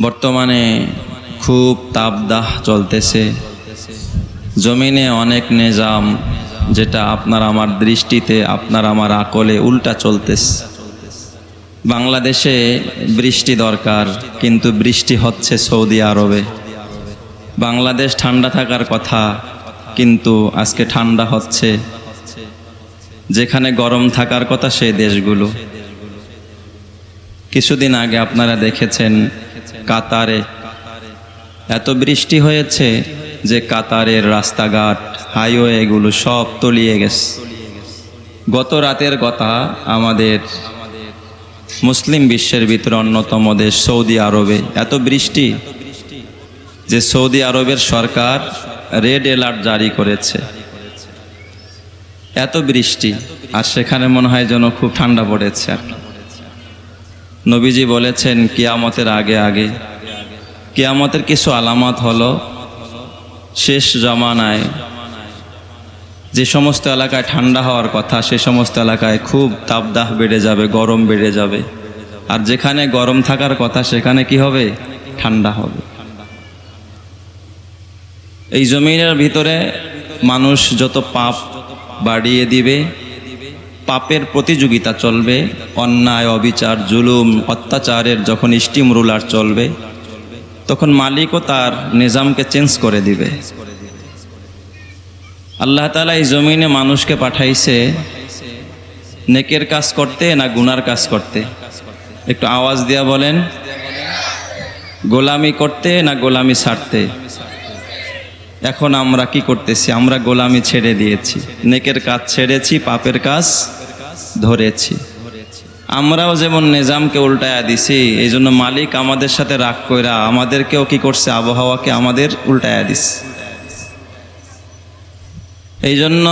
বর্তমানে খুব তাপদাহ চলতেছে। জমিনে অনেক নিজাম, যেটা আপনার আমার দৃষ্টিতে, আপনার আমার আকলে উল্টা চলতেছে। বাংলাদেশে বৃষ্টি দরকার, কিন্তু বৃষ্টি হচ্ছে সৌদি আরবে। বাংলাদেশ ঠান্ডা থাকার কথা, কিন্তু আজকে ঠান্ডা হচ্ছে। যেখানে গরম থাকার কথা, সেই দেশগুলো। কিছুদিন আগে আপনারা দেখেছেন কাতারে। এত বৃষ্টি হয়েছে যে কাতারের রাস্তাঘাট, হাইওয়ে এগুলো সব তলিয়ে গেছে। গত রাতের কথা আমাদের মুসলিম বিশ্বের ভিতরে অন্যতম দেশ সৌদি আরবে। এত বৃষ্টি যে সৌদি আরবের সরকার রেড অ্যালার্ট জারি করেছে। এত বৃষ্টি, আর সেখানে মনে হয় যেন খুব ঠান্ডা পড়েছে আর কি। নবীজি বলেছেন, কিয়ামতের আগে আগে। কিয়ামতের কিছু আলামত হলো শেষ জমানায়। যে সমস্ত এলাকায় ঠান্ডা হওয়ার কথা, সে সমস্ত এলাকায় খুব তাপদাহ বেড়ে যাবে, গরম বেড়ে যাবে। আর যেখানে গরম থাকার কথা, সেখানে কি হবে? ঠান্ডা হবে। এই জমিনের ভিতরে মানুষ যত পাপ বাড়িয়ে দিবে পাপের প্রতিযোগিতা চলবে, অন্যায়, অবিচার, জুলুম, অত্যাচারের যখন স্টিম রুলার চলবে, তখন মালিকও তার নিজামকে চেঞ্জ করে দিবে। আল্লাহ তালা এই জমিনে মানুষকে পাঠাইছে, নেকের কাজ করতে না গুনার কাজ করতে? একটু আওয়াজ দিয়া বলেন, গোলামি করতে না গোলামি ছাড়তে এখন আমরা কি করতেছি? আমরা গোলামি ছেড়ে দিয়েছি। নেকের কাজ ছেড়েছি, পাপের কাজ ধরেছি। আমরাও যেমন নিজামকে উল্টায়া দিছি এই জন্য মালিক আমাদের সাথে রাগ কইরা আমাদেরকেও কি করছে? আবহাওয়াকে আমাদের উল্টায়া দিছে। এই জন্য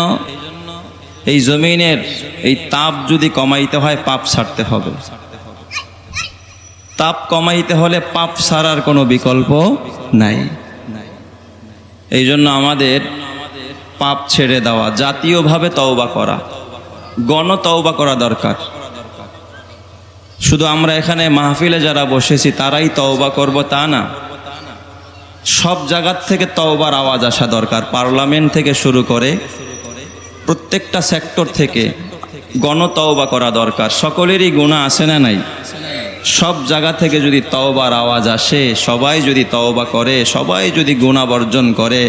এই জমিনের এই তাপ যদি কমাইতে হয়, পাপ ছাড়তে হবে। তাপ কমাইতে হলে পাপ ছাড়ার কোনো বিকল্প নাই। এই জন্য আমাদের পাপ ছেড়ে দেওয়া, জাতীয়ভাবে তওবা করা, গণ তওবা করা দরকার। শুধু আমরা এখানে মাহফিলে যারা বসেছি, তারাই তওবা করব তা না। সব জায়গার থেকে তওবার আওয়াজ আসা দরকার। পার্লামেন্ট থেকে শুরু করে প্রত্যেকটা সেক্টর থেকে গণতওবা করা দরকার। সকলেরই গুণা আছে না নাই? সব জায়গা থেকে যদি তওবার আওয়াজ আসে, সবাই যদি তওবা করে, সবাই যদি গুণা বর্জন করে,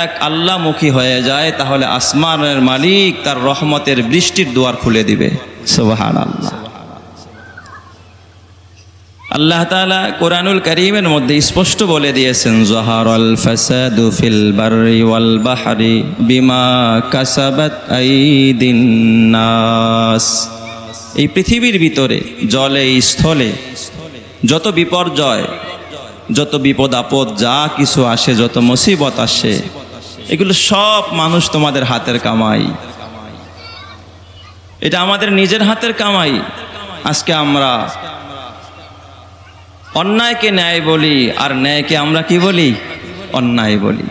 এক আল্লাহমুখী হয়ে যায়, তাহলে আসমানের মালিক তার রহমতের বৃষ্টির দুয়ার খুলে দিবে। সোবাহান আল্লাহ আল্লাহ তাআলা কোরআনুল করিমের মধ্যে স্পষ্ট বলে দিয়েছেন জহার আল ফাসাদু ফিল বাররি ওয়াল বাহরি বিমা কাসাবাত আইদিন নাস। এই পৃথিবীর ভিতরে, জলে স্থলে, যত বিপর্যয়, যত বিপদ আপদ, যা কিছু আসে, যত মুসিবত আসে, এগুলো সব মানুষ তোমাদের হাতের কামাই। এটা আমাদের নিজের হাতের কামাই। আজকে আমরা অন্যায়কে ন্যায় বলি, আর ন্যায়কে আমরা কি বলি? অন্যায় বলি।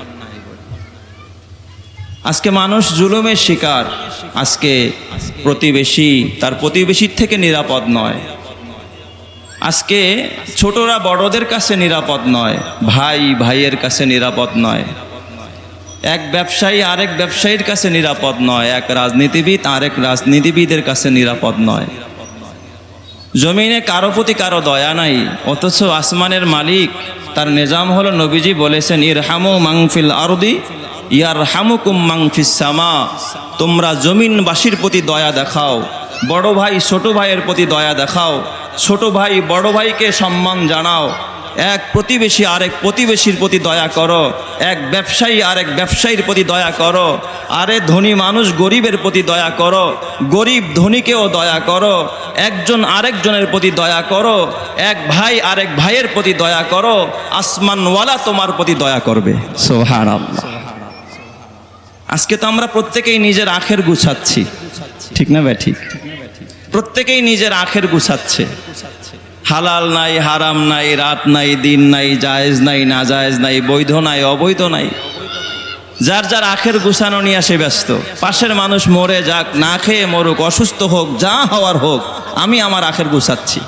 আজকে মানুষ জুলুমের শিকার। আজকে প্রতিবেশী তার প্রতিবেশীর থেকে নিরাপদ নয়। আজকে ছোটরা বড়দের কাছে নিরাপদ নয়, ভাই ভাইয়ের কাছে নিরাপদ নয়। এক ব্যবসায়ী আরেক ব্যবসায়ীর কাছে নিরাপদ নয়, এক রাজনীতিবিদ আরেক রাজনীতিবিদের কাছে নিরাপদ নয়। জমিনে কারও প্রতি কারও দয়া নাই, অথচ আসমানের মালিক তার নিজাম হলো নবীজি বলেছেন ইর হামু মাংফিল আরদি ইয়ার হামুকুম মাংফিস সামা। তোমরা জমিনবাসীর প্রতি দয়া দেখাও, বড় ভাই ছোট ভাইয়ের প্রতি দয়া দেখাও, ছোট ভাই বড় ভাইকে সম্মান জানাও। এক প্রতিবেশী আরেক প্রতিবেশীর প্রতি দয়া করো, এক ব্যবসায়ী আরেক ব্যবসায়ীর প্রতি দয়া করো, আরে ধনী মানুষ গরিবের প্রতি দয়া করো, গরিব ধনীকেও দয়া করো, একজন আরেকজনের প্রতি দয়া করো, এক ভাই আরেক ভাইয়ের প্রতি দয়া করো, আসমানওয়ালা তোমার প্রতি দয়া করবে। সোহান আজকে তো আমরা প্রত্যেকেই নিজের আখের গুছাচ্ছি। ঠিক না ভাই? ঠিক। প্রত্যেকেই নিজের আখের গুছাচ্ছে। হালাল নাই, হারাম নাই, রাত নাই, দিন নাই, জায়েজ নাই না জায়েজ নাই, বৈধ নাই, অবৈধ নাই। যার যার আখের গুছানো নিয়ে আসে ব্যস্ত। পাশের মানুষ মরে যাক, না খেয়ে মরুক, অসুস্থ হোক, যা হওয়ার হোক, আমি আমার আখের গুছাচ্ছি।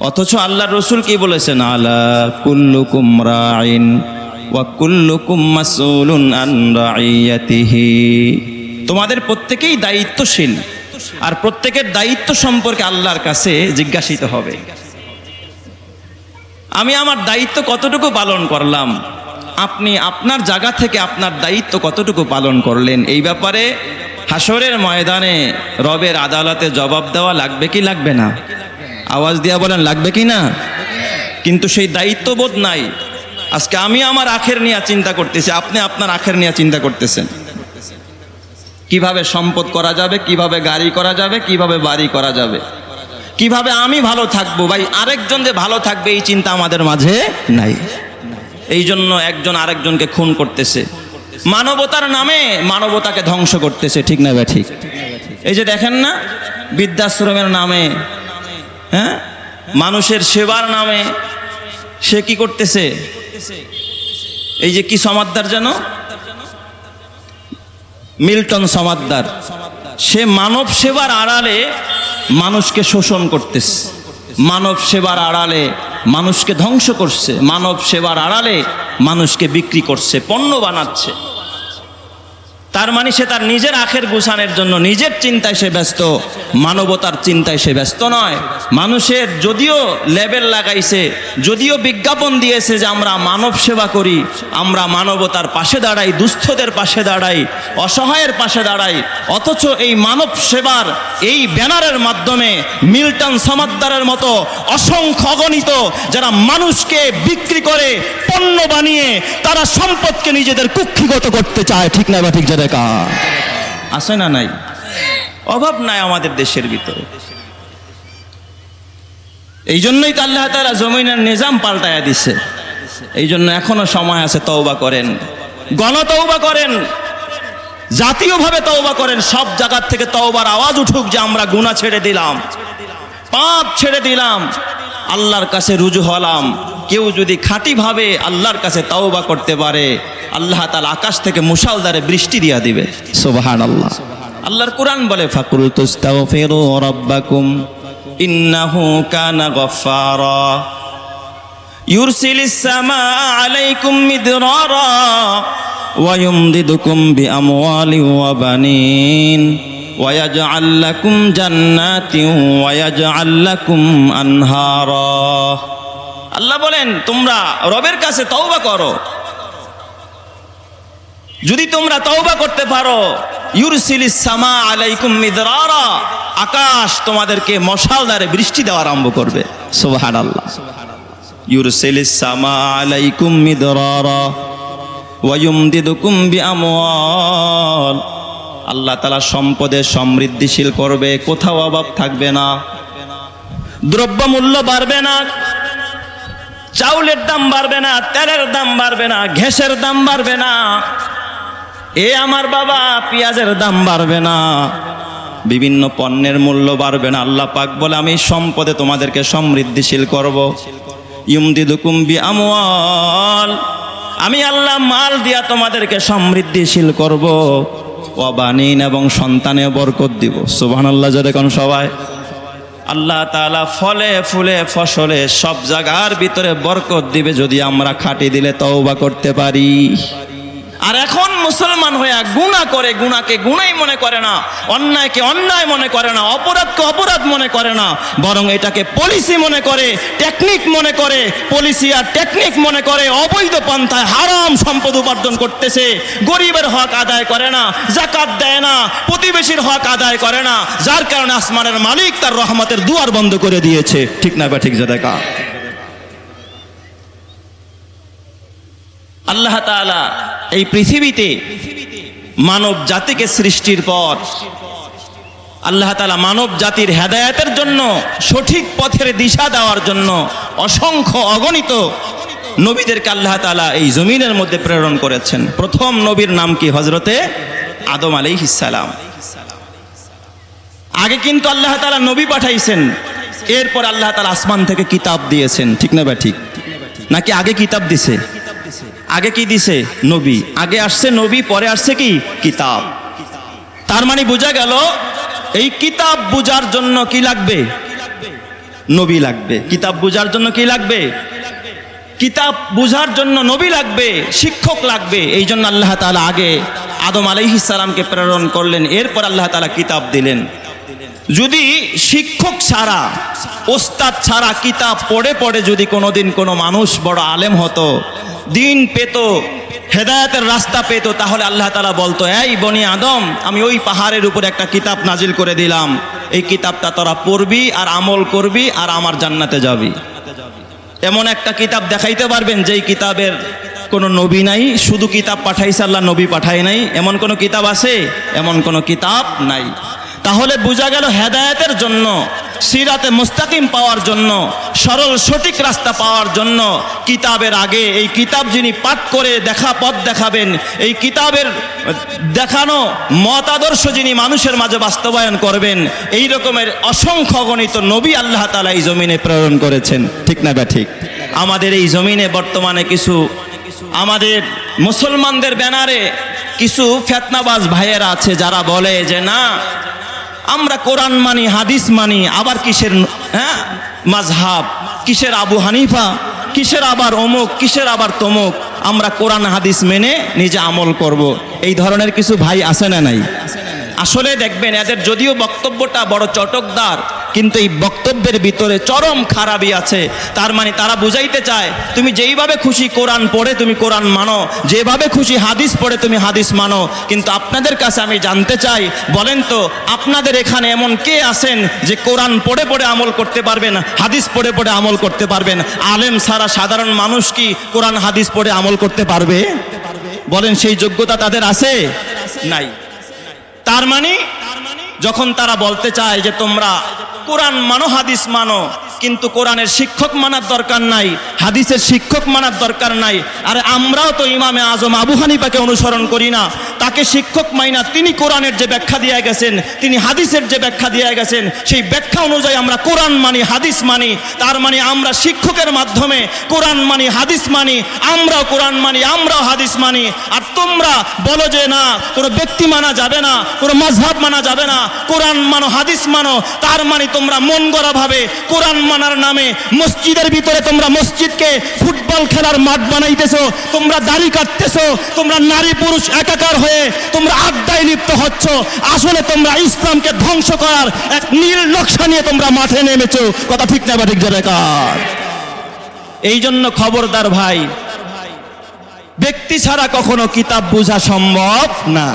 অথচ আল্লাহ রসুল কি বলেছেন? আলা কুল্লুকুম রাইন তোমাদের প্রত্যেকেই দায়িত্বশীল আর প্রত্যেকের দায়িত্ব সম্পর্কে আল্লাহর কাছে জিজ্ঞাসিত হবে। আমি আমার দায়িত্ব কতটুকু পালন করলাম? আপনি আপনার জায়গা থেকে আপনার দায়িত্ব কতটুকু পালন করলেন? এই ব্যাপারে হাসরের ময়দানে রবের আদালতে জবাব দেওয়া লাগবে কি লাগবে না? আওয়াজ দিয়া বলেন, লাগবে কি না? কিন্তু সেই দায়িত্ববোধ নাই। আজকে আমি আমার আখের নিয়ে চিন্তা করতেছি, আপনি আপনার আখের নিয়ে চিন্তা করতেছেন। কীভাবে সম্পদ করা যাবে, কীভাবে গাড়ি করা যাবে, কীভাবে বাড়ি করা যাবে? কীভাবে আমি ভালো থাকব? ভাই, আরেকজন যে ভালো থাকবে, এই চিন্তা আমাদের মাঝে নাই। এই জন্য একজন আরেকজনকে খুন করতেছে। মানবতার নামে মানবতাকে ধ্বংস করতেছে, ঠিক না ভাই, ঠিক? এই যে দেখেন না, বৃদ্ধাশ্রমের নামে হ্যাঁ? মানুষের সেবার নামে সে কি করতেছে? এই যে কি সমাদ্দার যেন মিল্টন সমাদ্দার। সে মানব সেবার আড়ালে মানুষকে শোষণ করতেছে। মানব সেবার আড়ালে মানুষকে ধ্বংস করছে। মানব সেবার আড়ালে মানুষকে বিক্রি করছে, পণ্য বানাচ্ছে। তার মানে সে তার নিজের আখের গুছানের জন্য, নিজের চিন্তায় সে ব্যস্ত। মানবতার চিন্তায় সে ব্যস্ত নয়। মানুষের যদিও লেবেল লাগাইছে, যদিও বিজ্ঞাপন দিয়েছে যে আমরা মানব সেবা করি, আমরা মানবতার পাশে দাঁড়াই, দুস্থদের পাশে দাঁড়াই, অসহায়ের পাশে দাঁড়াই, অথচ এই মানব সেবার এই ব্যানারের মাধ্যমে মিল্টন সমাদ্দারের মতো অসংখ্য অগণিত যারা মানুষকে বিক্রি করে, পণ্য বানিয়ে তারা সম্পদকে নিজেদের কুক্ষিগত করতে চায়, ঠিক না বা ঠিক যে দেখা আছে না নাই? অভাব নাই আমাদের দেশের ভিতরে। এই জন্যই তো আল্লাহ তালা জমিনের নিজাম পাল্টায়া দিছে। এই জন্য এখনও সময় আছে তওবা করেন। গণতৌবা করেন। জাতীয়ভাবে তওবা করেন। সব জায়গার থেকে তওবার আওয়াজ উঠুক যে আমরা গুণা ছেড়ে দিলাম। পাপ ছেড়ে দিলাম। আল্লাহর কাছে রুজু হলাম। কেউ যদি খাঁটিভাবে আল্লাহর কাছে তওবা করতে পারে আল্লাহ তাআলা আকাশ থেকে মুসালদারে বৃষ্টি দিয়া দিবে সুবহান আল্লাহ আল্লাহর কোরআন বলে ফাকুল তুস্তাগফিরু রাব্বাকুম ইন্নাহু কানা গফফারা ইউরসিলিস সামা আলাইকুম মিদরারা ويمددكم بأموال وبنين ويجعل لكم جنات ويجعل لكم أنهارا আল্লাহ বলেন, তোমরা রবের কাছে তওবা করো। যদি তোমরা তওবা করতে পারো ইউরসিলিস সামা আলাইকুম মিদরারা, আকাশ তোমাদেরকে মশাল দ্বারে বৃষ্টি দেওয়া আরম্ভ করবে। সুবহানাল্লাহ। ইউরসিলিস সামা আলাইকুম মিদরারা ওয়ায়ুমদিদুকুম বিআমওয়াল। আল্লাহ তাআলা সম্পদে সমৃদ্ধিশীল করবে, কোথাও অভাব থাকবে না। দ্রব্য মূল্য বাড়বে না। চাউলের দাম বাড়বে না, তেলের দাম বাড়বে না ঘেসের দাম বাড়বে না। এ আমার বাবা, পেঁয়াজের দাম বাড়বে না। বিভিন্ন পণ্যের মূল্য বাড়বে না, আল্লাহ পাক বলে আমি সম্পদে তোমাদেরকে সমৃদ্ধিশীল করব। ইউমদিদুকুম আমল আমি আল্লাহ মাল দিয়া তোমাদেরকে সমৃদ্ধিশীল করব। অবানীন এবং সন্তানে বরকত দিব। সুবহান আল্লাহ কোন সবাই। আল্লাহ তালা ফলে ফুলে ফসলে সব জায়গার ভিতরে বরকত দিবে যদি আমরা খাটি দিলে তওবা করতে পারি। আর এখন মুসলমান হয়ে গুণা করে গুণাকে গুণাই মনে করে না, অন্যায়কে অন্যায় মনে করে না, অপরাধকে অপরাধ মনে করে না, বরং এটাকে পলিসি মনে করে টেকনিক মনে করে পলিসি আর টেকনিক মনে করে, অবৈধ পন্থায় হারাম সম্পদ উপার্জন করতেছে, গরিবের হক আদায় করে না, জাকাত দেয় না, প্রতিবেশীর হক আদায় করে না, যার কারণে আসমানের মালিক তার রহমতের দুয়ার বন্ধ করে দিয়েছে। ঠিক না বা ঠিক যে আল্লাহ তাআলা এই পৃথিবীতে মানব জাতিকে সৃষ্টির পর আল্লাহ তাআলা মানব জাতির হেদায়েতের জন্য, সঠিক পথের দিশা দেওয়ার জন্য অসংখ্য অগণিত নবীদেরকে আল্লাহ তাআলা এই জমিনের মধ্যে প্রেরণ করেছেন। প্রথম নবীর নাম কি? হজরতে আদম আলাইহিস সালাম। আগে কিন্তু আল্লাহ তাআলা নবী পাঠাইছেন, এরপর আল্লাহ তালা আসমান থেকে কিতাব দিয়েছেন। ঠিক না বা ঠিক। নাকি আগে কিতাব দিছে? আগে কি দিছে? নবী। আগে আসছে নবী, পরে আসছে কি? কিতাব। তার মানে বোঝা গেল, এই কিতাব বুঝার জন্য কি লাগবে? নবী লাগবে। কিতাব বোঝার জন্য কি লাগবে? কিতাব বোঝার জন্য নবী লাগবে, শিক্ষক লাগবে। এই জন্য আল্লাহ তালা আগে আদম আলাইহিসালামকে প্রেরণ করলেন, এরপর আল্লাহ তালা কিতাব দিলেন। যদি শিক্ষক ছাড়া, ওস্তাদ ছাড়া কিতাব পড়ে পড়ে যদি কোনোদিন কোনো মানুষ বড় আলেম হতো দিন পেত, হেদায়তের রাস্তা পেত, তাহলে আল্লাহ তালা বলতো, এই বনি আদম, আমি ওই পাহাড়ের উপর একটা কিতাব নাজিল করে দিলাম। এই কিতাবটা তোরা পড়বি আর আমল করবি আর আমার জান্নাতে যাবি। এমন একটা কিতাব দেখাইতে পারবেন, যেই কিতাবের কোনো নবী নাই, শুধু কিতাব পাঠাইছে আল্লাহ, নবী পাঠায় নাই। এমন কোনো কিতাব আছে? এমন কোনো কিতাব নাই। তাহলে বোঝা গেল হেদায়তের জন্য সিরাতে মুস্তাকিম পাওয়ার জন্য, সরল সঠিক রাস্তা পাওয়ার জন্য কিতাবের আগে, এই কিতাব যিনি পাঠ করে দেখা পথ দেখাবেন, এই কিতাবের দেখানো মতাদর্শ যিনি মানুষের মাঝে বাস্তবায়ন করবেন, এই রকমের অসংখ্য গণিত নবী আল্লাহ তালা এই জমিনে প্রেরণ করেছেন। ঠিক না বা ঠিক? আমাদের এই জমিনে বর্তমানে কিছু, আমাদের মুসলমানদের ব্যানারে কিছু ফেতনাবাজ ভাইয়েরা আছে যারা বলে যে, না আমরা কোরআন মানি, হাদিস মানি, আবার কিসের হ্যাঁ মাঝহাব কিসের আবু হানিফা, কিসের আবার অমুক, কিসের আবার তমুক, আমরা কোরআন, হাদিস মেনে নিজে আমল করব। এই ধরনের কিছু ভাই আসে না নাই আসলে দেখবেন, এদের যদিও বক্তব্যটা বড় চটকদার কিন্তু এই বক্তব্যের ভিতরে চরম খারাপই আছে। তার মানে তারা বুঝাইতে চায়, তুমি যেইভাবে খুশি কোরআন পড়ে তুমি কোরআন মানো, যেভাবে খুশি হাদিস পড়ে তুমি হাদিস মানো। কিন্তু আপনাদের কাছে আমি জানতে চাই, বলেন তো, আপনাদের এখানে এমন কে আছেন যে কোরআন পড়ে পড়ে আমল করতে পারবেন, হাদিস পড়ে পড়ে আমল করতে পারবেন? আলেম সারা সাধারণ মানুষ কি কোরআন, হাদিস পড়ে আমল করতে পারবে? বলেন সেই যোগ্যতা তাদের আছে? নাই। তার মানে যখন তারা বলতে চায় যে তোমরা কোরআন মানো হাদিস মানো কিন্তু কোরআনের শিক্ষক মানার দরকার নাই, হাদিসের শিক্ষক মানার দরকার নাই। আর আমরাও তো ইমামে আজম আবু হানিফাকে অনুসরণ করি না। তাকে শিক্ষক মাইনা তিনি কোরআনের যে ব্যাখ্যা দিয়ে গেছেন, তিনি হাদিসের যে ব্যাখ্যা দিয়ে গেছেন, সেই ব্যাখ্যা অনুযায়ী আমরা কোরআন মানি, হাদিস মানি। তার মানে আমরা শিক্ষকের মাধ্যমে কোরআন মানি, হাদিস মানি, আমরাও কোরআন মানি, আমরাও হাদিস মানি। আর তোমরা বলো যে না, কোনো ব্যক্তি মানা যাবে না, কোনো মাঝহাব মানা যাবে না। কোরআন মানো, হাদিস মানো, তার মানে তোমরা মন গড়া ভাবে কোরআন মানার নামে মসজিদের ভিতরে তোমরা মসজিদকে ফুটবল খেলার মাঠ বানাইতেছো, তোমরা দাড়ি কাটতেছো, তোমরা নারী পুরুষ একাকার হয়ে তোমরা আড্ডায় লিপ্ত হচ্ছ। আসলে তোমরা ইসলামকে ধ্বংস করার এক নীল নকশা নিয়ে তোমরা মাঠে নেমেছো। কথা ঠিক না ঠিক জোরে কার এই জন্য খবরদার ভাই, ব্যক্তি ছাড়া কখনো কিতাব বোঝা সম্ভব না।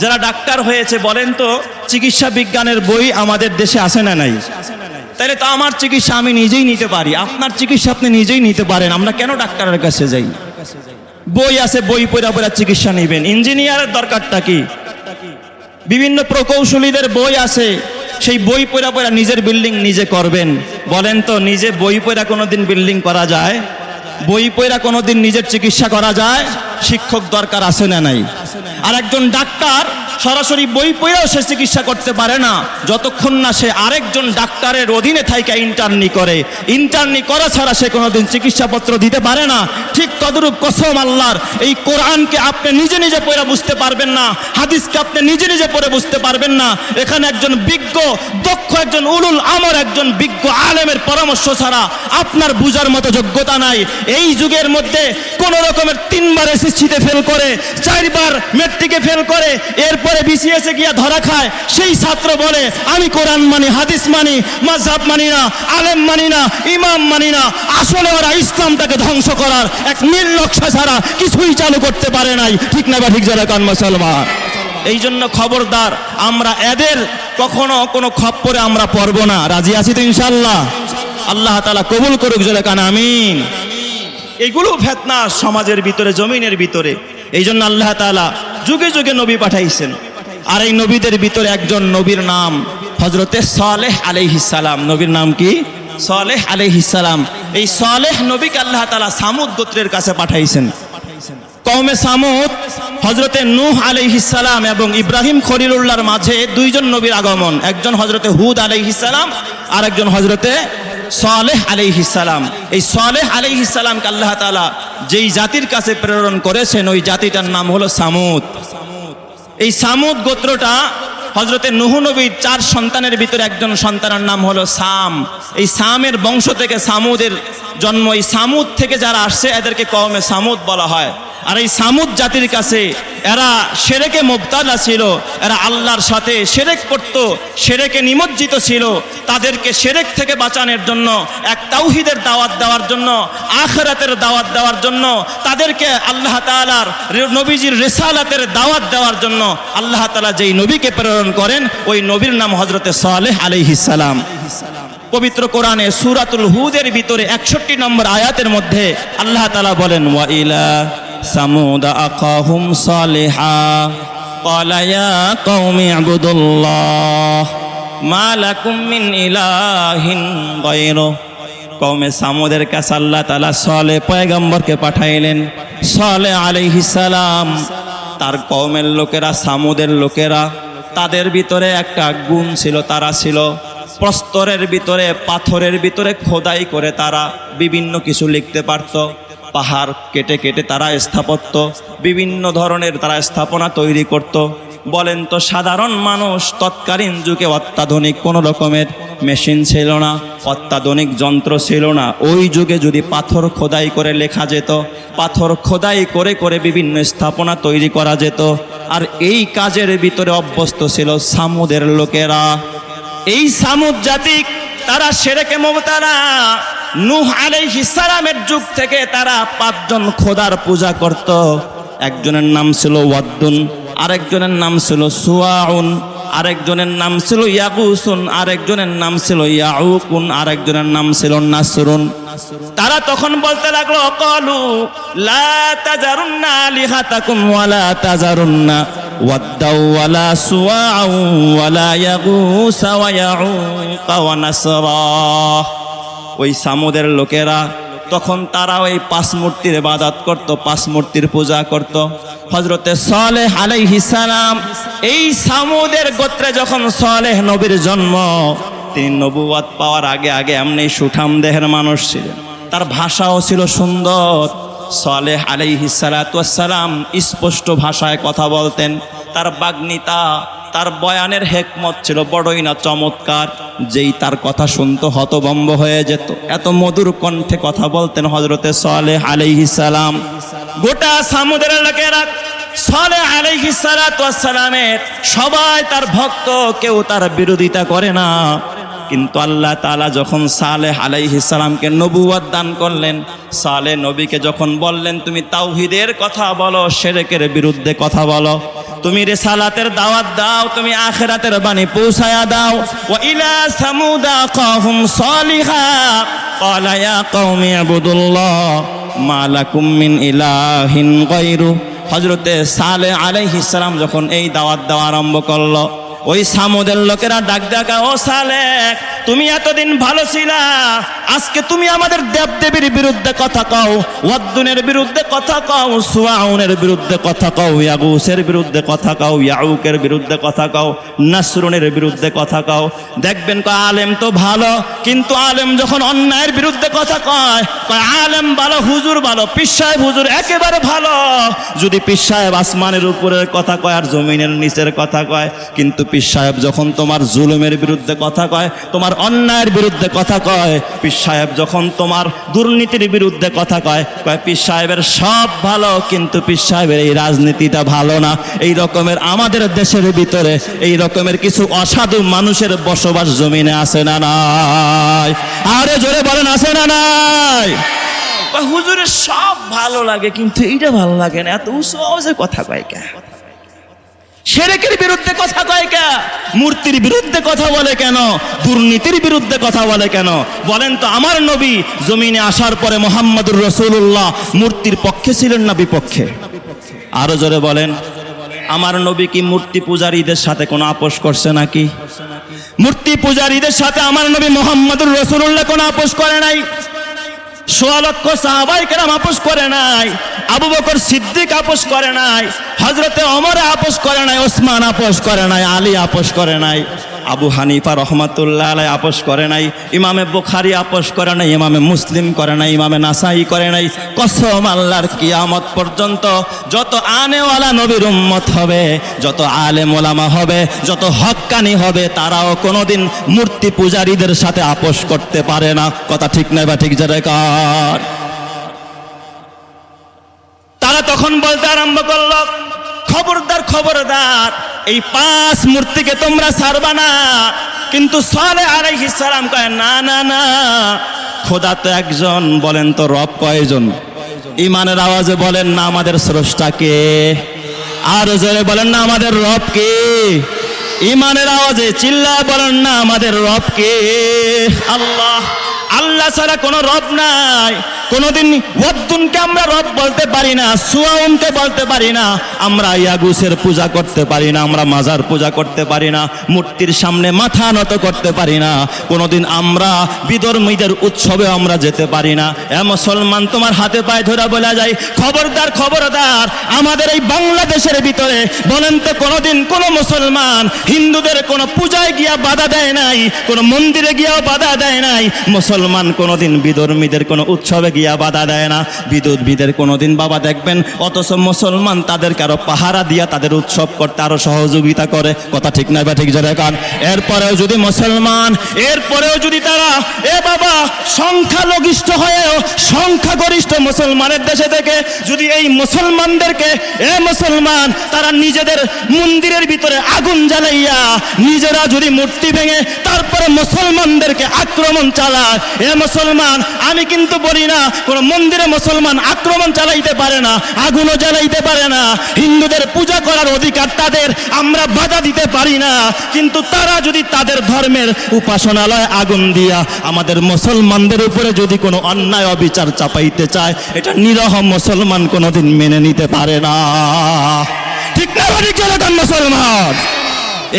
যারা ডাক্তার হয়েছে, বলেন তো, চিকিৎসা বিজ্ঞানের বই আমাদের দেশে আসে না নাই? তাহলে তো আমার চিকিৎসা আমি নিজেই নিতে পারি। আপনার চিকিৎসা আপনি নিজেই নিতে পারেন। আমরা কেন ডাক্তারের কাছে যাই? বই আছে, বই পড়া পড়া চিকিৎসা নেবেন। ইঞ্জিনিয়ারের দরকারটা কি? বিভিন্ন প্রকৌশলীদের বই আছে। সেই বই পড়া পড়া নিজের বিল্ডিং নিজে করবেন। বলেন তো, নিজে বই পড়া কোনোদিন বিল্ডিং করা যায়? বই পড়া কোনোদিন নিজের চিকিৎসা করা যায়? শিক্ষক দরকার আছে না নাই? আর একজন ডাক্তার সরাসরি বই পড়েও সে চিকিৎসা করতে পারে না। যতক্ষণ না সে আরেকজন ডাক্তারের অধীনে থাইকা ইন্টার্নি করে। ইন্টার্নি করা ছাড়া সে কোনোদিন চিকিৎসাপত্র দিতে পারে না। ঠিক তদরূপ কসম আল্লাহর, এই কোরআনকে আপনি নিজে নিজে পড়ে বুঝতে পারবেন না। হাদিসকে আপনি নিজে নিজে পড়ে বুঝতে পারবেন না। এখানে একজন বিজ্ঞ, দক্ষ একজন উলুল আমর, একজন বিজ্ঞ আলেমের পরামর্শ ছাড়া আপনার বুঝার মতো যোগ্যতা নাই। এই যুগের মধ্যে কোন রকমের তিনবার এসএসসিতে ফেল করে, চারবার মেট্রিকে ফেল করে, এরপরে বিসিএসে গিয়া ধরা খায়, সেই ছাত্র বলে, আমি কোরআন মানি, হাদিস মানি মাঝহাব মানি না, আলেম মানি না, ইমাম মানি না, আসলে ওরা ইসলামটাকে ধ্বংস করার এক নকশা ছাড়া কিছুই চালু করতে পারে নাই। ঠিক না বা ঠিক, যারা কান মুসলমান? এই জন্য খবরদার, আমরা এদের কখনো কোনো খপ্পরে আমরা পড়ব না। রাজি আছি তো ইনশাল্লাহ আল্লাহ তালা কবুল করুক জলে কান আমিন। এইগুলো ফেতনা সমাজের ভিতরে, জমিনের ভিতরে। এই জন্য আল্লাহ তালা যুগে যুগে নবী পাঠাইছেন। আর এই নবীদের ভিতরে একজন নবীর নাম হজরতে সালেহ আলাইহিসালাম নবীর নাম কি? সালেহ আলাইহিসালাম এই সালেহ নবীকে আল্লাহ তালা সামুদ গোত্রের কাছে পাঠাইছেন। কৌমে সামুদ হজরতে নূহ আলাইহিসালাম এবং ইব্রাহিম খলিলুল্লাহর মাঝে দুইজন নবীর আগমন। একজন হজরতে হুদ আলাইহিসালাম আর একজন হজরতে সালেহ আলাইহিসালাম এই সালেহ আলাইহিসালামকে আল্লাহ তালা যেই জাতির কাছে প্রেরণ করেছেন, ওই জাতিটার নাম হলো সামুদ। এই সামুদ গোত্রটা হজরতে নুহনবীর চার সন্তানের ভিতরে একজন সন্তানের নাম হলো সাম। এই সামের বংশ থেকে সামুদের জন্ম, এই সামুদ থেকে যারা আসছে, এদেরকে কমে সামুদ বলা হয়। আর এই সামুদ জাতির কাছে এরা সেরেকে মুবতালা ছিল, এরা আল্লাহর সাথে সেরেক করত, সেরেকে নিমজ্জিত ছিল। তাদেরকে সেরেক থেকে বাঁচানোর জন্য, এক তাওহিদের দাওয়াত দেওয়ার জন্য, আখরাতের দাওয়াত দেওয়ার জন্য, তাদেরকে আল্লাহ তাআলার রে- নবীজির রেসালাতের দাওয়াত দেওয়ার জন্য আল্লাহ তাআলা যেই নবীকে প্রেরণ করেন, ওই নবীর নাম হজরতে সালেহ আলাইহিস সালাম। পবিত্র কোরআনে সুরাতুল হুদের ভিতরে একষট্টি নম্বর আয়াতের মধ্যে আল্লাহ তাআলা বলেন, ওয়া ইলা সামুদ আকাহুম সালিহা قال يا قوم اعبدوا الله ما لكم من إله غيره কৌমে সামুদের কাছে আল্লাহ তাআলা সলে পয়গম্বরকে পাঠাইলেন সলে আলাইহিস সালাম তার কৌমের লোকেরা সামুদের লোকেরা তাদের ভিতরে একটা গুণ ছিল তারা ছিল প্রস্তরের ভিতরে পাথরের ভিতরে খোদাই করে তারা বিভিন্ন কিছু লিখতে পারত পাহাড় কেটে কেটে তারা স্থাপত্য, বিভিন্ন ধরনের তারা স্থাপনা তৈরি করত। বলেন তো, সাধারণ মানুষ তৎকালীন যুগে অত্যাধুনিক কোনো রকমের মেশিন ছিল না, অত্যাধুনিক যন্ত্র ছিল না। ওই যুগে যদি পাথর খোদাই করে লেখা যেত, পাথর খোদাই করে করে বিভিন্ন স্থাপনা তৈরি করা যেত। আর এই কাজের ভিতরে অভ্যস্ত ছিল সামুদের লোকেরা। এই সামুদ জাতি, তারা সেরেকে মমতারা নূহ আলাইহিস সালামের যুগ থেকে তারা পাঁচজন খোদার পূজা করত। একজনের নাম ছিল ওয়াদ্দুন, আরেকজনের নাম ছিল সুয়াউন, আরেকজনের নাম ছিল ইয়াগুসুন আরেকজনের নাম ছিল ইয়াউকুন, আরেকজনের নাম ছিল নাসরুন। তারা তখন বলতে লাগল, কলু লা তাজারুন্না আলিহাতাকুম ওয়ালা তাজারুন্না ওয়াদ্দাউ ওয়ালা সুওয়াউ ওয়ালা ইয়াগুসা ওয়া ইয়াউকা ওয়া নাসরা। ওই সামুদের লোকেরা, তখন তারা ওই পাঁচ মূর্তির ইবাদত করত, পাঁচ মূর্তির পূজা করত। হজরতে সালেহ আলাইহিস সালাম এই সামুদের গোত্রে যখন সালেহ নবীর জন্ম, তিনি নবুয়াত পাওয়ার আগে আগে এমনি সুঠাম দেহের মানুষ ছিলেন। তার ভাষাও ছিল সুন্দর। সালেহ সালাম স্পষ্ট ভাষায় কথা বলতেন। তার বাগ্নিতা, তার বয়ানের হেকমত ছিল বড়ই না চমৎকার। যেই তার কথা শুনতো হতবম্ব হয়ে যেত। এত মধুর কণ্ঠে কথা বলতেন হজরতে সালেহ আলাইহিস সালাম। গোটা সামুদের লোকেরা সালে আলাইহি সালামের সবাই তার ভক্ত, কেউ তার বিরোধিতা করে না। কিন্তু আল্লাহ তাআলা যখন সালেহ আলাইহিস সালামকে নবুয়াত দান করলেন সালে নবীকে যখন বললেন, তুমি তাওহিদের কথা বলো শিরকের বিরুদ্ধে কথা বলো। তুমি রেসালাতের দাওয়াত দাও তুমি আখিরাতের বাণী পৌঁছায়া দাও ওয়া ইলা সামুদা কাহুম সালিহা قال يا قوم اعبدوا الله ما لكم من إله غيره হজরতে সালে আলাইহিস সালাম যখন এই দাওয়াত দেওয়া আরম্ভ করলো ওই সামুদের লোকেরা ডাক ডাকা ও সালে তুমি এতদিন ভালো ছিলা, আজকে তুমি আমাদের দেব দেবীর বিরুদ্ধে কথা কও ওয়াদ্দুনের বিরুদ্ধে কথা কও, সুয়াউনের বিরুদ্ধে কথা কও, ইয়াগুসের বিরুদ্ধে কথা কও, ইয়াউকের বিরুদ্ধে কথা কও, নাসরুনের বিরুদ্ধে কথা কও। দেখবেন কয় আলেম তো ভালো, কিন্তু আলেম যখন অন্যায়ের বিরুদ্ধে কথা কয় কয় আলেম ভালো, হুজুর ভালো, পীর সাহেব হুজুর একেবারে ভালো। যদি পীর সাহেব আসমানের উপরের কথা কয় আর জমিনের নিচের কথা কয়, কিন্তু পীর সাহেব যখন তোমার জুলুমের বিরুদ্ধে কথা কয়, তোমার অন্যায়ের বিরুদ্ধে কথা কয়। পীর সাহেব যখন তোমার দুর্নীতির বিরুদ্ধে কথা কয় কয়, পীর সাহেবের সব ভালো, কিন্তু পীর সাহেবের এই রাজনীতিটা ভালো না। এই রকমের আমাদের দেশের ভিতরে, এই রকমের কিছু অসাধু মানুষের বসবাস জমিনে আছে না নাই? আরে জোরে বলেন, আছে না নাই? হুজুরের সব ভালো লাগে, কিন্তু এইটা ভালো লাগে না। এত সহজে কথা কয় কে? সেরেকের বিরুদ্ধে কথা কয় কে? মূর্তির বিরুদ্ধে কথা বলে কেন? দুর্নীতির বিরুদ্ধে কথা বলে কেন? বলেন তো, আমার নবী জমিনে আসার পরে মোহাম্মদুর রসুল্লাহ মূর্তির পক্ষে ছিলেন না বিপক্ষে? আরও জোরে বলেন, আমার নবী কি মূর্তি পূজারীদের সাথে কোনো আপোষ করছে নাকি? মূর্তি পূজারীদের সাথে আমার নবী মোহাম্মদুর রসুল্লাহ কোনো আপোষ করে নাই? সোয়া লক্ষ সাহাবাই কেরাম আপোষ করে নাই, আবু বকর সিদ্দিক আপোষ করে নাই হজরতে অমরে আপোষ করে নাই, ওসমান আপোষ করে নাই, আলী আপোষ করে নাই। আবু হানিফা রহমাতুল্লাহ আলাই আপোষ করে নাই, ইমামে বুখারি আপোষ করে নাই, ইমামে মুসলিম করে নাই, ইমামে নাসাই করে নাই। কসম আল্লাহর কিয়ামত পর্যন্ত যত আনেওয়ালা নবীর উম্মত হবে, যত আলেম ওলামা হবে, যত হক্কানি হবে, তারাও কোনোদিন মূর্তি পূজারীদের সাথে আপোষ করতে পারে না। কথা ঠিক নয় বা ঠিক কার। তারা তখন বলতে আরম্ভ করল খবরদার খবরদার, এই পাঁচ মূর্তিকে তোমরা ছাড়বা না। কিন্তু সালে আলাইহিস সালাম কয়, না না না, খোদা তো একজন, বলেন তো রব কয়জন? ইমানের আওয়াজে বলেন, না, আমাদের স্রষ্টাকে আর জোরে বলেন, না, আমাদের রব কে? ইমানের আওয়াজে চিল্লা বলেন, না, আমাদের রব কে? আল্লাহ আল্লাহ ছাড়া কোনো রব নাই। কোনোদিন ওয়াদ্দুনকে আমরা রব বলতে পারি না সুয়াউনকে বলতে পারি না, আমরা ইয়াগুসের পূজা করতে পারি না, আমরা মাজার পূজা করতে পারি না, মূর্তির সামনে মাথা নত করতে পারি না, কোনোদিন আমরা বিধর্মীদের উৎসবে আমরা যেতে পারি না। এ মুসলমান, তোমার হাতে পায়ে ধরা বলা যায়, খবরদার খবরদার, আমাদের এই বাংলাদেশের ভিতরে বলেন তো কোনোদিন কোনো মুসলমান হিন্দুদের কোনো পূজায় গিয়া বাধা দেয় নাই, কোনো মন্দিরে গিয়াও বাধা দেয় নাই, মুসলমান কোনোদিন বিধর্মীদের কোনো উৎসবে গিয়া বাধা দেয় না। বিদ্যুৎবিদের কোনোদিন বাবা দেখবেন, অথচ মুসলমান তাদেরকে আরও পাহারা দিয়া তাদের উৎসব করতে আরও সহযোগিতা করে। কথা ঠিক নয় বা ঠিক জোরে কান। এরপরেও যদি মুসলমান, এরপরেও যদি তারা, এ বাবা, সংখ্যালঘিষ্ঠ হয়েও সংখ্যাগরিষ্ঠ মুসলমানের দেশে থেকে যদি এই মুসলমানদেরকে, এ মুসলমান, তারা নিজেদের মন্দিরের ভিতরে আগুন জ্বালাইয়া, নিজেরা যদি মূর্তি ভেঙে তারপরে মুসলমানদেরকে আক্রমণ চালায়, এ মুসলমান, আমি কিন্তু বলি না কোন মন্দিরে মুসলমান আক্রমণ চালাইতে পারে না, আগুনও জ্বালাইতে পারে না। হিন্দুদের পূজা করার অধিকার তাদের, আমরা বাধা দিতে পারি না। কিন্তু তারা যদি তাদের ধর্মের উপাসনালয় আগুন দিয়া আমাদের মুসলমানদের উপরে যদি কোনো অন্যায় অবিচার চাপাইতে চায়, এটা নিরহ মুসলমান কোনোদিন মেনে নিতে পারে না। ঠিক না মুসলমান?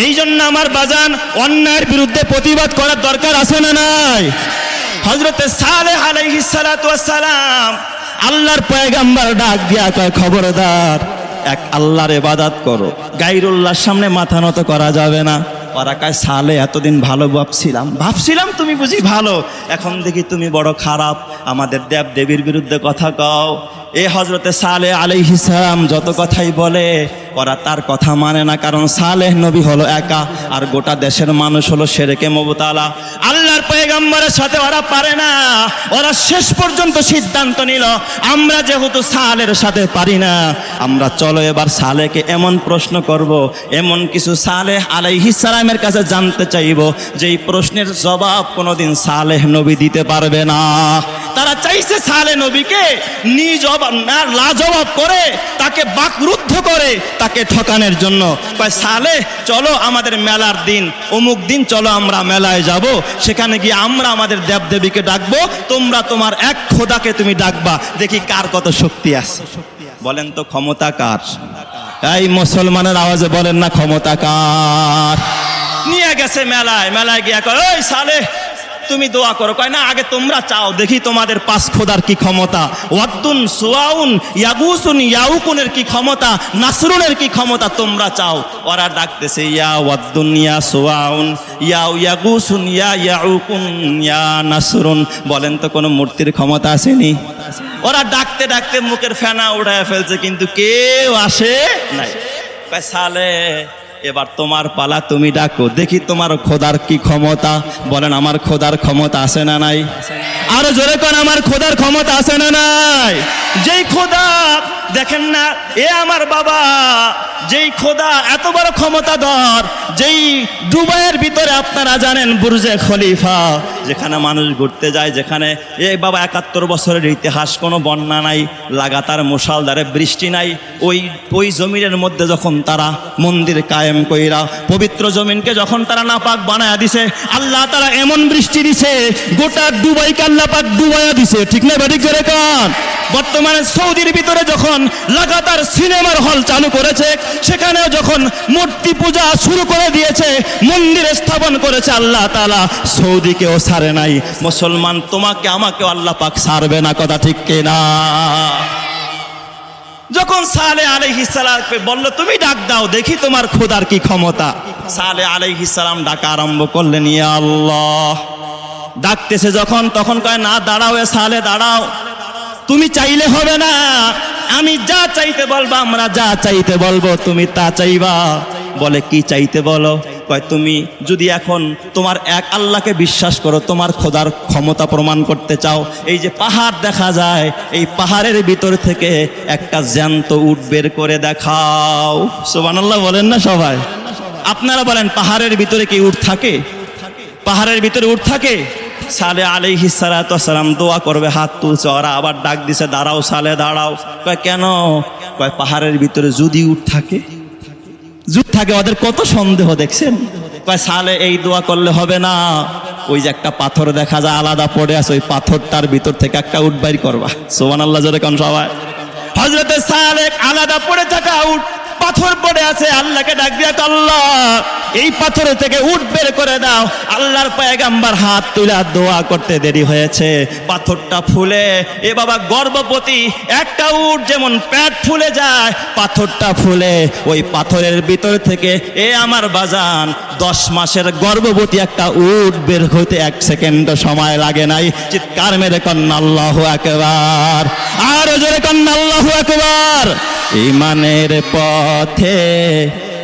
এই জন্য আমার বাজান অন্যায়ের বিরুদ্ধে প্রতিবাদ করার দরকার আছে না নাই? হজরতে সালে আলাইহি সালাম আল্লাহর পয়গাম্বার ডাক দিয়া কয়, খবরদার, এক আল্লাহর এবাদাত করো। গাইরুল্লাহর সামনে মাথা নত করা যাবে না। ওরা সালে এতদিন ভালো ভাবছিলাম। ভাবছিলাম তুমি বুঝি ভালো। এখন দেখি তুমি বড় খারাপ। আমাদের দেব দেবীর বিরুদ্ধে কথা কও। এ হজরতে সালে আলাইহিসালাম যত কথাই বলে, ওরা তার কথা মানে না, কারণ সালেহ নবী হলো একা, আর গোটা দেশের মানুষ হলো সেরেকে মবতালা। আল্লাহর পয়গাম্বরের সাথে ওরা পারে না, ওরা শেষ পর্যন্ত সিদ্ধান্ত নিল, আমরা যেহেতু সালের সাথে পারি না, আমরা চলো এবার সালেকে এমন প্রশ্ন করব, এমন কিছু সালেহ আলাইহিস সালামের কাছে জানতে চাইব যে এই প্রশ্নের জবাব কোনোদিন সালেহ নবী দিতে পারবে না। তারা চাইছে সালে নবীকে নিজবাব না লাজবাব করে, তাকে বাকরুদ্ধ করে, তাকে ঠকানোর জন্য। সালে, চলো আমাদের মেলার দিন, অমুক দিন চলো আমরা মেলায় যাব। সেখানে গিয়ে আমরা আমাদের দেবদেবীকে ডাকবো। তোমরা তোমার এক খোদাকে তুমি ডাকবা। দেখি কার কত শক্তি আছে। বলেন তো, ক্ষমতা কার? এই মুসলমানের আওয়াজে বলেন না, ক্ষমতা কার? নিয়ে গেছে মেলায়। মেলায় গিয়া ওই সালে তুমি দোয়া করো। কয়, না, আগে তোমরা চাও, দেখি তোমাদের পাঁচ খোদার কি ক্ষমতা। ওয়াদ্দুন সুয়াউন, ইয়াগুসুন, ইয়াউকুনের কি ক্ষমতা, নাসরুনের কি ক্ষমতা, তোমরা চাও। ওরা ডাকতেছে, ইয়া ওয়াদ্দুন, ইয়া সুয়াউন, ইয়াউ ইয়াগুসুন, ইয়া ইয়াউকুন, ইয়া নাসরুন। বলেন তো, কোনো মূর্তির ক্ষমতা আসেনি? ওরা ডাকতে ডাকতে মুখের ফেনা উঠায় ফেলছে, কিন্তু কেউ আসে নাই। সালে এবার তোমার পালা তুমি ডাকো। দেখি তোমার খোদার কি ক্ষমতা। বলেন, আমার খোদার ক্ষমতা আছে না নাই? আরও জোরে কোন, আমার খোদার ক্ষমতা আছে না নাই? যেই খোদা দেখেন না, এ আমার বাবা, যেই খোদা এত বড় ক্ষমতাধর, যেই দুবাইয়ের ভিতরে আপনারা জানেন বুর্জে খলিফা, যেখানে মানুষ ঘুরতে যায়, যেখানে এই বাবা একাত্তর বছরের ইতিহাস, কোনো বন্যা নাই, লাগাতার মুষালধারে বৃষ্টি নাই, ওই ওই জমিনের মধ্যে যখন তারা মন্দির কায়েম কইরা, পবিত্র জমিনকে যখন তারা নাপাক বানায়া দিছে, আল্লাহ তারা এমন বৃষ্টি দিছে, গোটা দুবাইকে আল্লাহ পাক ডুবাইয়া দিছে। ঠিক না কান? বর্তমানে সৌদির ভিতরে যখন লাগাতার সিনেমার হল চালু করেছে, সেখানেও যখন মূর্তি পূজা শুরু করে দিয়েছে, মন্দির স্থাপন করেছে আল্লাহ তালা সৌদিকেও সারে নাই। মুসলমান, তোমাকে, আমাকে আল্লাহ পাক সারবে না, কথা ঠিক কিনা? যখন সালে আলাইহিস সালাম বলল, তুমি ডাক দাও, দেখি তোমার খোদার কি ক্ষমতা। সালে আলাইহিস সালাম ডাকা আরম্ভ করলেন, ইয়া আল্লাহ। ডাকতেছে যখন, তখন কয়, না, দাঁড়াও এ সালে, দাঁড়াও। তুমি চাইলে হবে না। আমি যা চাইতে বলব, আমরা যা চাইতে বলব, তুমি তা চাইবা। বলে, কি চাইতে বলো? তুমি যদি এখন তোমার এক আল্লাহকে বিশ্বাস করো, তোমার খোদার ক্ষমতা প্রমাণ করতে চাও, এই যে পাহাড় দেখা যায়, এই পাহাড়ের ভিতর থেকে একটা জ্যান্ত উট বের করে দেখাও। সুবহানাল্লাহ, বলেন না সবাই। আপনারা বলেন, পাহাড়ের ভিতরে কি উট থাকে? পাহাড়ের ভিতরে উঠ থাকে? সালে আলাইহি সালাম দোয়া করবে, হাত তুলছে, ওরা আবার ডাক দিছে, দাঁড়াও সালে, দাঁড়াও। কয়, কেন? কয়, পাহাড়ের ভিতরে যদি উঠ থাকে। জুট থাকে, ওদের কত সন্দেহ দেখছেন? কয়, সালে এই দোয়া করলে হবে না। ওই যে একটা পাথর দেখা যায়, আলাদা পড়ে আছে, ওই পাথরটার ভিতর থেকে একটা উঠ বাইর করবা। সোমান আল্লাহ জোরে কোন সবাই। হজরতে সালেক আলাদা পড়ে থাকা উঠ পাথর পড়ে আছে, আল্লাহকে ডাক দিয়া আল্লাহ এই পাথরে থেকে উঠ বের করে দাও। আল্লাহর পয়গাম্বার হাত তুলা দোয়া করতে দেরি হয়েছে। পাথরটা ফুলে, এ বাবা গর্ভবতী, একটা উট যেমন প্যাট ফুলে যায়, পাথরটা ফুলে। ওই পাথরের ভিতর থেকে, এ আমার বাজান, দশ মাসের গর্ভবতী একটা উট বের হইতে এক সেকেন্ড সময় লাগে নাই। চিৎকার মেরে কন্যা আল্লাহ একবার আর জোরে কন্যা একবার ইমানের পথে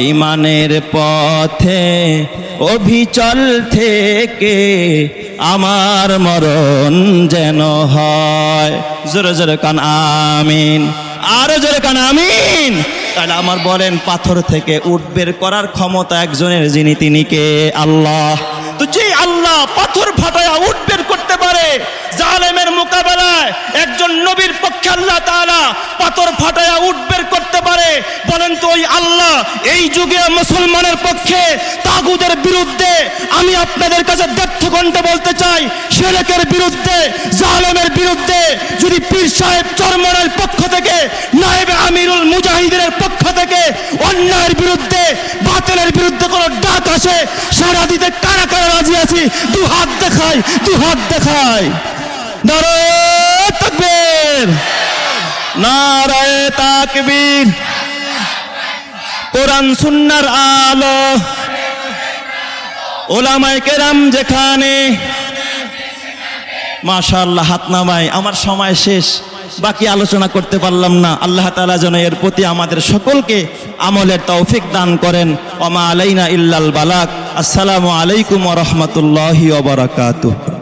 ইমানের পথে অভিচল থেকে আমার মরণ যেন হয়। জোরে জোরে কান, আমিন। আরও জোরে কান, আমিন। তাহলে আমার বলেন, পাথর থেকে উঠ বের করার ক্ষমতা একজনের, যিনি তিনি কে? আল্লাহ। তো যে আল্লাহ পাথর ফাটায়া উঠ বের জালেমের মোকাবেলায় একজন নবীর পক্ষে আল্লাহ তাআলা পাথর ফাটায়া উঠ বের করতে পারে। বলেন তো ওই আল্লাহ, এই যুগে মুসলমানের পক্ষে তাগুদের বিরুদ্ধে আমি আপনাদের কাছে দেড় ঘণ্টা বলতে চাই শেরেকের বিরুদ্ধে, জালেমের বিরুদ্ধে যদি পীর সাহেব চরমনের পক্ষ থেকে, নায়েবে আমিরুল মুজাহিদের পক্ষ থেকে অন্যায়ের বিরুদ্ধে, বাতিলের বিরুদ্ধে কোনো ডাক আসে সারা দিতে কারা কারা রাজি আছি? দু হাত দেখাই, দু হাত কোরআন ওলামায় কেরাম যেখানে। মাশাআল্লাহ, হাত নামাই। আমার সময় শেষ। বাকি আলোচনা করতে পারলাম না। আল্লাহ তাআলা যেন এর প্রতি আমাদের সকলকে আমলের তৌফিক দান করেন। ওমা আলাইনা ইল্লাল বালাক আসসালামু আলাইকুম রাহমাতুল্লাহি ওয়া বারাকাতুহু।